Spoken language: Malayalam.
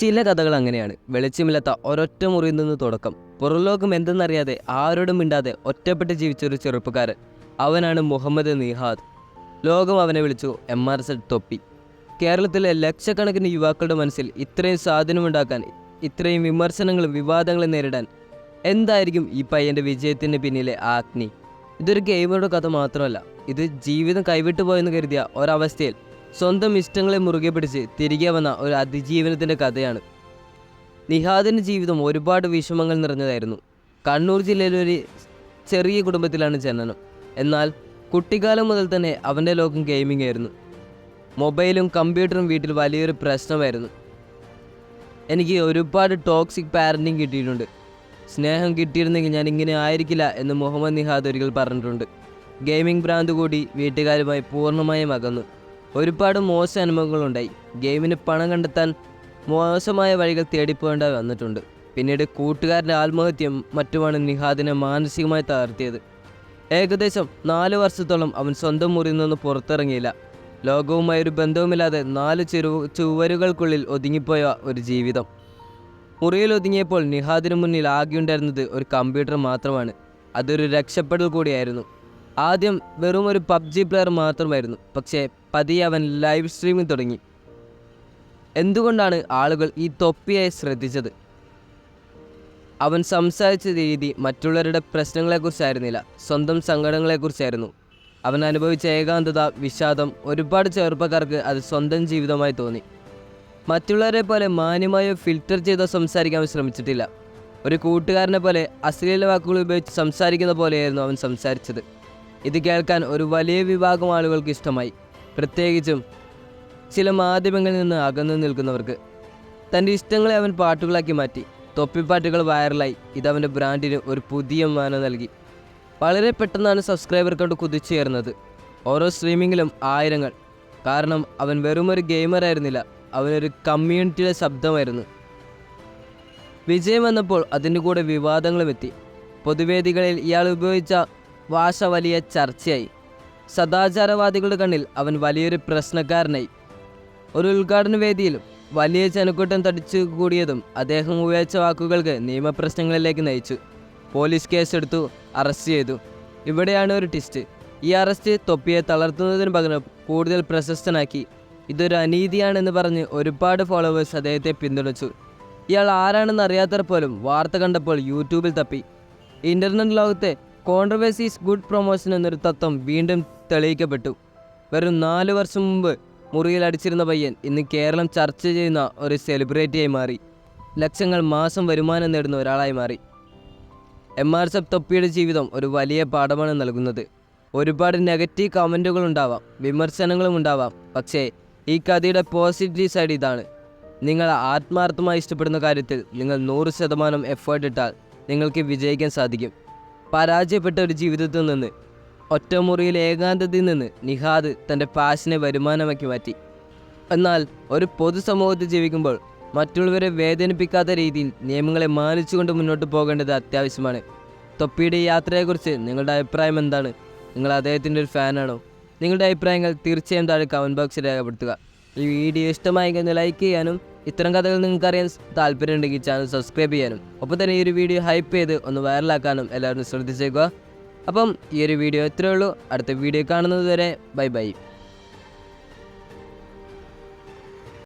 ചില കഥകൾ അങ്ങനെയാണ്. വെളിച്ചമില്ലാത്ത ഒരൊറ്റ മുറിയിൽ നിന്ന് തുടക്കം. പുറലോകം എന്തെന്നറിയാതെ ആരോടും മിണ്ടാതെ ഒറ്റപ്പെട്ട് ജീവിച്ച ഒരു ചെറുപ്പക്കാരൻ. അവനാണ് മുഹമ്മദ് നിഹാദ്. ലോകം അവനെ വിളിച്ചു എം ആർ സെഡ് തൊപ്പി. കേരളത്തിലെ ലക്ഷക്കണക്കിന് യുവാക്കളുടെ മനസ്സിൽ ഇത്രയും സ്വാധീനമുണ്ടാക്കാൻ ഇത്രയും വിമർശനങ്ങളും വിവാദങ്ങളും നേരിടാൻ എന്തായിരിക്കും ഈ പയ്യന്റെ വിജയത്തിന് പിന്നിലെ ആഗ്നി ഇതൊരു ഗെയിമറുടെ കഥ മാത്രമല്ല. ഇത് ജീവിതം കൈവിട്ടു പോയെന്ന് കരുതിയ ഒരവസ്ഥയിൽ സ്വന്തം ഇഷ്ടങ്ങളെ മുറുകെ പിടിച്ച് തിരികെ വന്ന ഒരു അതിജീവനത്തിന്റെ കഥയാണ്. നിഹാദിന്റെ ജീവിതം ഒരുപാട് വിഷമങ്ങൾ നിറഞ്ഞതായിരുന്നു. കണ്ണൂർ ജില്ലയിലെ ഒരു ചെറിയ കുടുംബത്തിലാണ് ജനനം. എന്നാൽ കുട്ടിക്കാലം മുതൽ തന്നെ അവന്റെ ലോകം ഗെയിമിംഗ് ആയിരുന്നു. മൊബൈലും കമ്പ്യൂട്ടറും വീട്ടിൽ വലിയൊരു പ്രശ്നമായിരുന്നു. എനിക്ക് ഒരുപാട് ടോക്സിക് പാരന്റിങ് കിട്ടിയിട്ടുണ്ട്. സ്നേഹം കിട്ടിയിരുന്നെങ്കിൽ ഞാൻ ഇങ്ങനെ ആയിരിക്കില്ല എന്ന് മുഹമ്മദ് നിഹാദ് ഒരിക്കൽ പറഞ്ഞിട്ടുണ്ട്. ഗെയിമിംഗ് ബ്രാൻഡ് കൂടി വീട്ടുകാരുമായി പൂർണമായും അകന്നു. ഒരുപാട് മോശം അനുഭവങ്ങളുണ്ടായി. ഗെയിമിന് പണം കണ്ടെത്താൻ മോശമായ വഴികൾ തേടിപ്പോകേണ്ട വന്നിട്ടുണ്ട്. പിന്നീട് കൂട്ടുകാരന്റെ ആത്മഹത്യയും മറ്റുമാണ് നിഹാദിനെ മാനസികമായി തകർത്തിയത്. ഏകദേശം നാല് വർഷത്തോളം അവൻ സ്വന്തം മുറിയിൽ നിന്ന് പുറത്തിറങ്ങിയില്ല. ലോകവുമായി ഒരു ബന്ധവുമില്ലാതെ നാല് ചെറു ചുവരുകൾക്കുള്ളിൽ ഒതുങ്ങിപ്പോയ ഒരു ജീവിതം. മുറിയിൽ ഒതുങ്ങിയപ്പോൾ നിഹാദിന് മുന്നിൽ ആകെയുണ്ടായിരുന്നത് ഒരു കമ്പ്യൂട്ടർ മാത്രമാണ്. അതൊരു രക്ഷപ്പെടൽ കൂടിയായിരുന്നു. ആദ്യം വെറും ഒരു പബ്ജി പ്ലെയർ മാത്രമായിരുന്നു. പക്ഷേ പതിയെ അവൻ ലൈവ് സ്ട്രീമിംഗ് തുടങ്ങി. എന്തുകൊണ്ടാണ് ആളുകൾ ഈ തൊപ്പിയെ ശ്രദ്ധിച്ചത്? അവൻ സംസാരിച്ച രീതി മറ്റുള്ളവരുടെ പ്രശ്നങ്ങളെക്കുറിച്ചായിരുന്നില്ല. സ്വന്തം സങ്കടങ്ങളെക്കുറിച്ചായിരുന്നു. അവൻ അനുഭവിച്ച ഏകാന്തത വിഷാദം ഒരുപാട് ചെറുപ്പക്കാർക്ക് അത് സ്വന്തം ജീവിതമായി തോന്നി. മറ്റുള്ളവരെ പോലെ മാന്യമായോ ഫിൽറ്റർ ചെയ്തോ സംസാരിക്കാൻ ശ്രമിച്ചിട്ടില്ല. ഒരു കൂട്ടുകാരനെ പോലെ അശ്ലീല വാക്കുകൾ ഉപയോഗിച്ച് സംസാരിക്കുന്ന പോലെയായിരുന്നു അവൻ സംസാരിച്ചത്. ഇത് കേൾക്കാൻ ഒരു വലിയ വിഭാഗം ആളുകൾക്ക് ഇഷ്ടമായി. പ്രത്യേകിച്ചും ചില മാധ്യമങ്ങളിൽ നിന്ന് അകന്നു നിൽക്കുന്നവർക്ക്. തന്റെ ഇഷ്ടങ്ങളെ അവൻ പാട്ടുകളാക്കി മാറ്റി. തൊപ്പിപ്പാട്ടുകൾ വൈറലായി ഇത് ഇതവന്റെ ബ്രാൻഡിന് ഒരു പുതിയ മാനം നൽകി. വളരെ പെട്ടെന്നാണ് സബ്സ്ക്രൈബർ കണ്ട് കുതിച്ചുയർന്നത്. ഓരോ സ്ട്രീമിങ്ങിലും ആയിരങ്ങൾ. കാരണം അവൻ വെറുമൊരു ഗെയിമറായിരുന്നില്ല അവനൊരു കമ്മ്യൂണിറ്റിയുടെ ശബ്ദമായിരുന്നു. വിജയം വന്നപ്പോൾ അതിന്റെ കൂടെ വിവാദങ്ങളും എത്തി. പൊതുവേദികളിൽ ഇയാൾ ഉപയോഗിച്ച ഭാഷ വലിയ ചർച്ചയായി. സദാചാരവാദികളുടെ കണ്ണിൽ അവൻ വലിയൊരു പ്രശ്നക്കാരനായി. ഒരു ഉദ്ഘാടന വേദിയിലും വലിയ ജനക്കൂട്ടം തടിച്ചു കൂടിയതും അദ്ദേഹം ഉപയോഗിച്ച വാക്കുകൾക്ക് നിയമപ്രശ്നങ്ങളിലേക്ക് നയിച്ചു. പോലീസ് കേസെടുത്തു അറസ്റ്റ് ചെയ്തു. ഇവിടെയാണ് ഒരു ട്വിസ്റ്റ്. ഈ അറസ്റ്റ് തൊപ്പിയെ തളർത്തുന്നതിന് പകരം കൂടുതൽ പ്രശസ്തനാക്കി. ഇതൊരു അനീതിയാണെന്ന് പറഞ്ഞ് ഒരുപാട് ഫോളോവേഴ്സ് അദ്ദേഹത്തെ പിന്തുണച്ചു. ഇയാൾ ആരാണെന്ന് അറിയാത്തവർ പോലും വാർത്ത കണ്ടപ്പോൾ യൂട്യൂബിൽ തപ്പി. ഇന്റർനെറ്റ് ലോകത്തെ കോൺട്രവേഴ്സീസ് ഗുഡ് പ്രൊമോഷൻ എന്നൊരു തത്വം വീണ്ടും തെളിയിക്കപ്പെട്ടു. വെറും നാല് വർഷം മുമ്പ് മുറിയിൽ അടിച്ചിരുന്ന പയ്യൻ ഇന്ന് കേരളം ചർച്ച ചെയ്യുന്ന ഒരു സെലിബ്രിറ്റിയായി മാറി. ലക്ഷങ്ങൾ മാസം വരുമാനം നേടുന്ന ഒരാളായി മാറി. എം ആർ സബ് തൊപ്പിയുടെ ജീവിതം ഒരു വലിയ പാഠമാണ് നൽകുന്നത്. ഒരുപാട് നെഗറ്റീവ് കമന്റുകൾ ഉണ്ടാവാം വിമർശനങ്ങളും ഉണ്ടാവാം പക്ഷേ ഈ കഥയുടെ പോസിറ്റീവ് സൈഡ് ഇതാണ്. നിങ്ങൾ ആത്മാർത്ഥമായി ഇഷ്ടപ്പെടുന്ന കാര്യത്തിൽ നിങ്ങൾ നൂറ് ശതമാനം എഫേർട്ട് ഇട്ടാൽ നിങ്ങൾക്ക് വിജയിക്കാൻ സാധിക്കും. പരാജയപ്പെട്ട ഒരു ജീവിതത്തിൽ നിന്ന് ഒറ്റമുറിയിൽ ഏകാന്തതയിൽ നിന്ന് നിഹാദ് തന്റെ പാഷനെ വരുമാനമാക്കി മാറ്റി. എന്നാൽ ഒരു പൊതുസമൂഹത്തിൽ ജീവിക്കുമ്പോൾ മറ്റുള്ളവരെ വേദനിപ്പിക്കാത്ത രീതിയിൽ നിയമങ്ങളെ മാനിച്ചുകൊണ്ട് മുന്നോട്ട് പോകേണ്ടത് അത്യാവശ്യമാണ്. തൊപ്പിയുടെ യാത്രയെക്കുറിച്ച് നിങ്ങളുടെ അഭിപ്രായം എന്താണ്? നിങ്ങൾ അദ്ദേഹത്തിന്റെ ഒരു ഫാനാണോ നിങ്ങളുടെ അഭിപ്രായങ്ങൾ തീർച്ചയായും താഴെ കമന്റ് ബോക്സിൽ രേഖപ്പെടുത്തുക. ഈ വീഡിയോ ഇഷ്ടമായെങ്കിൽ ലൈക്ക് ചെയ്യാനും ഇത്തരം കഥകൾ നിങ്ങൾക്ക് അറിയാൻ താല്പര്യമുണ്ടെങ്കിൽ ചാനൽ സബ്സ്ക്രൈബ് ചെയ്യാനും ഒപ്പം തന്നെ ഈ ഒരു വീഡിയോ ഹൈപ്പ് ചെയ്ത് ഒന്ന് വൈറലാക്കാനും എല്ലാവരും ശ്രദ്ധിച്ചേക്കുക. അപ്പം ഈ ഒരു വീഡിയോ ഇത്രയേ ഉള്ളൂ. അടുത്ത വീഡിയോ കാണുന്നത് വരെ ബൈ ബൈ